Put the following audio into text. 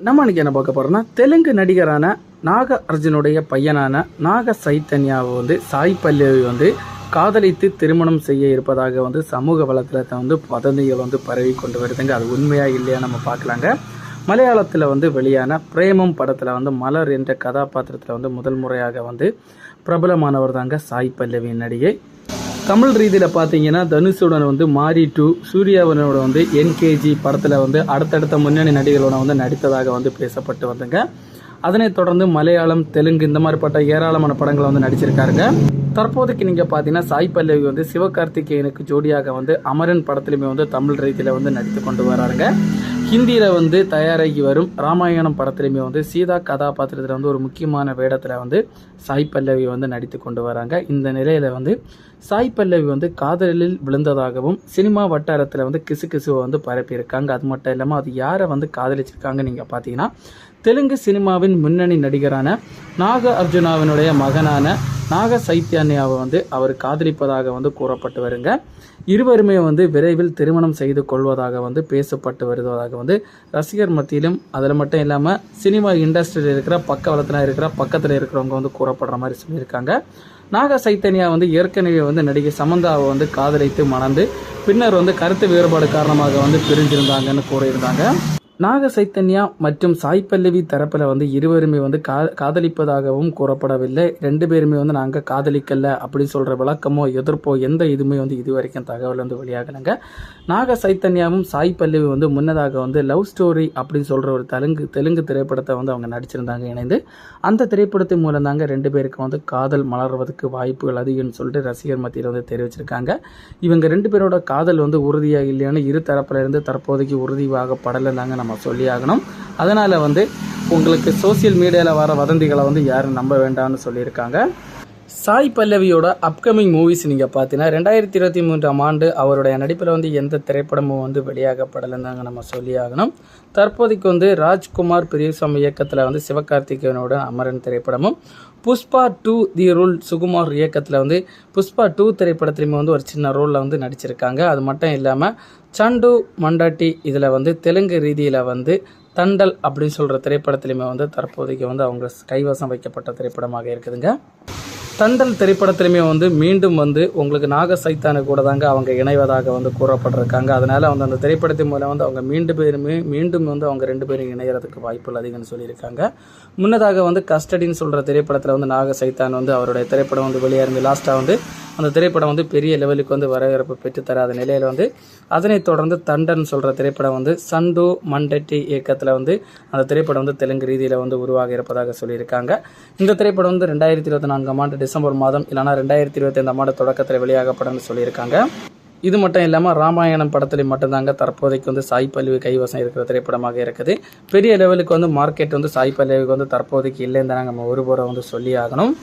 நம்ம இன்னைக்கு என்ன பார்க்க போறோம்னா தெலுங்கு நடிகரான நாக அர்ஜுனுடைய பையனான நாக சைத்தன்யாவை வந்து சாய் பல்லவி வந்து காதலித்து திருமணம் செய்ய இருப்பதாக வந்து சமூக வலைத்தளத்தை வந்து வதந்திகள் வந்து பரவி கொண்டு வருதுங்க. அது உண்மையா இல்லையா நம்ம பார்க்கலாங்க. மலையாளத்தில் வந்து வெளியான பிரேமம் படத்தில் வந்து மலர் என்ற கதாபாத்திரத்தில் வந்து முதல் முறையாக வந்து பிரபலமானவர் தாங்க சாய் பல்லவி நடிகை. தமிழ் ரீதியில் பார்த்தீங்கன்னா தனுஷுடன் வந்து மாரி டூ சூர்யாவனோட வந்து என்கேஜி படத்தில் வந்து அடுத்தடுத்த முன்னணி நடிகர்களோட வந்து நடித்ததாக வந்து பேசப்பட்டு வந்துங்க. அதனைத் தொடர்ந்து மலையாளம் தெலுங்கு இந்த மாதிரிப்பட்ட ஏராளமான படங்களை வந்து நடிச்சிருக்காருங்க. தற்போதைக்கு நீங்கள் பார்த்தீங்கன்னா சாய் பல்லவி வந்து சிவகார்த்திகேயனுக்கு ஜோடியாக வந்து அமரன் படத்துலையுமே வந்து தமிழ் ரீதியில் வந்து நடித்து கொண்டு வராருங்க. ஹிந்தியில் வந்து தயாராகி வரும் ராமாயணம் படத்துலையுமே வந்து சீதா கதாபாத்திரத்தில் வந்து ஒரு முக்கியமான வேடத்தில் வந்து சாய் பல்லவி வந்து நடித்து கொண்டு வராங்க. இந்த நிலையில் வந்து சாய் பல்லவி வந்து காதலில் விழுந்ததாகவும் சினிமா வட்டாரத்தில் வந்து கிசு கிசுவை வந்து பரப்பியிருக்காங்க. அது மட்டும் இல்லாமல் அது யாரை வந்து காதலிச்சிருக்காங்க நீங்கள் பார்த்தீங்கன்னா தெலுங்கு சினிமாவின் முன்னணி நடிகரான நாக அர்ஜுனாவினுடைய மகனான நாக சைத்யான்யாவை வந்து அவர் காதலிப்பதாக வந்து கூறப்பட்டு வருங்க. இருவருமே வந்து விரைவில் திருமணம் செய்து கொள்வதாக வந்து பேசப்பட்டு வருவதாக வந்து ரசிகர் மத்தியிலும் அதில் மட்டும் இல்லாமல் சினிமா இண்டஸ்ட்ரியில் இருக்கிற பக்க வளத்தில் இருக்கிற பக்கத்தில் இருக்கிறவங்க வந்து கூறப்படுற மாதிரி சொல்லியிருக்காங்க. நாக சைத்தன்யா வந்து ஏற்கனவே வந்து நடிகை சமந்தாவை வந்து காதலித்து மணந்து பின்னர் வந்து கருத்து வேறுபாடு காரணமாக வந்து பிரிஞ்சிருந்தாங்கன்னு கூறியிருந்தாங்க. நாக சைத்தன்யா மற்றும் சாய் பல்லவி தரப்பில் வந்து இருவருமே வந்து கா காதலிப்பதாகவும் கூறப்படவில்லை. ரெண்டு பேருமே வந்து நாங்கள் காதலிக்கல அப்படின்னு சொல்கிற விளக்கமோ எதிர்ப்போ எந்த இதுவுமே வந்து இது வரைக்கும் தகவல் வந்து வெளியாகலைங்க. நாக சைத்தன்யாவும் சாய் பல்லவி வந்து முன்னதாக வந்து லவ் ஸ்டோரி அப்படின்னு சொல்கிற ஒரு தெலுங்கு தெலுங்கு திரைப்படத்தை வந்து அவங்க நடிச்சிருந்தாங்க இணைந்து. அந்த திரைப்படத்தின் மூலம் தாங்க ரெண்டு பேருக்கு வந்து காதல் மலர்வதற்கு வாய்ப்புகள் அதிகம்னு சொல்லிட்டு ரசிகர் மத்தியில் வந்து தெரிவிச்சிருக்காங்க. இவங்க ரெண்டு பேரோட காதல் வந்து உறுதியாக இல்லைன்னு இரு தரப்பிலிருந்து தற்போதைக்கு தற்போதைக்கு உறுதியாகப்படலை தாங்க நம்ம சொல்லி ஆகணும் அதனால் வந்து உங்களுக்கு சோசியல் மீடியாவில் வர வதந்திகளை வந்து யாரும் நம்ப வேண்டாம்னு சொல்லியிருக்காங்க. சாய் பல்லவியோட அப்கமிங் மூவிஸ் நீங்கள் பார்த்தீங்கன்னா ரெண்டாயிரத்தி இருபத்தி மூன்றாம் ஆண்டு அவருடைய நடிப்பில் வந்து எந்த திரைப்படமும் வந்து வெளியாகப்படலைன்னு தாங்க நம்ம சொல்லி ஆகணும். தற்போதைக்கு வந்து ராஜ்குமார் பெரியசாமி இயக்கத்தில் வந்து சிவகார்த்திகேயனோட அமரன் திரைப்படமும் Pushpa two the rule Sukumar இயக்கத்தில் வந்து புஷ்பா டூ திரைப்படத்துலையுமே வந்து ஒரு சின்ன ரோலில் வந்து நடிச்சிருக்காங்க. அது மட்டும் இல்லாமல் சண்டு மண்டாட்டி இதில் வந்து தெலுங்கு ரீதியில் வந்து தண்டல் அப்படின்னு சொல்கிற திரைப்படத்துலையுமே வந்து தற்போதைக்கு வந்து அவங்க கைவசம் வைக்கப்பட்ட திரைப்படமாக இருக்குதுங்க. தண்டல் திரைப்படத்திலுமே வந்து மீண்டும் வந்து உங்களுக்கு நாக சைத்தானு கூட தாங்க அவங்க இணைவதாக வந்து கூறப்பட்டிருக்காங்க. அதனால வந்து அந்த திரைப்படத்தின் மூலம் வந்து அவங்க மீண்டும் பேருமே மீண்டும் வந்து அவங்க ரெண்டு பேரும் இணையறதுக்கு வாய்ப்புகள் அதிகம்னு சொல்லியிருக்காங்க. முன்னதாக வந்து கஸ்டடின்னு சொல்கிற திரைப்படத்தில் வந்து நாக சைத்தான் வந்து அவருடைய திரைப்படம் வந்து வெளியேறி லாஸ்ட்டாக வந்து அந்த திரைப்படம் வந்து பெரிய லெவலுக்கு வந்து வரவேற்பு பெற்றுத்தராத நிலையில் வந்து அதனைத் தொடர்ந்து தண்டன் சொல்கிற திரைப்படம் வந்து சண்டு மண்டட்டி இயக்கத்தில் வந்து அந்த திரைப்படம் வந்து தெலுங்கு ரீதியில் வந்து உருவாக இருப்பதாக சொல்லியிருக்காங்க. இந்த திரைப்படம் வந்து ரெண்டாயிரத்தி இருபத்தி நான்காம் ஆண்டு டிசம்பர் மாதம் இல்லைனா ரெண்டாயிரத்தி இருபத்தி ஐந்தாம் ஆண்டு தொடக்கத்தில் வெளியாகப்படும் சொல்லியிருக்காங்க. இது மட்டும் இல்லாமல் ராமாயணம் படத்தில் மட்டும்தாங்க தற்போதைக்கு வந்து சாய் பல்லவி கைவசம் இருக்கிற திரைப்படமாக இருக்குது. பெரிய லெவலுக்கு வந்து மார்க்கெட் வந்து சாய் பல்லவிக்கு வந்து தற்போதைக்கு இல்லைன்னு தான் நம்ம ஒருபுறம் வந்து சொல்லி ஆகணும்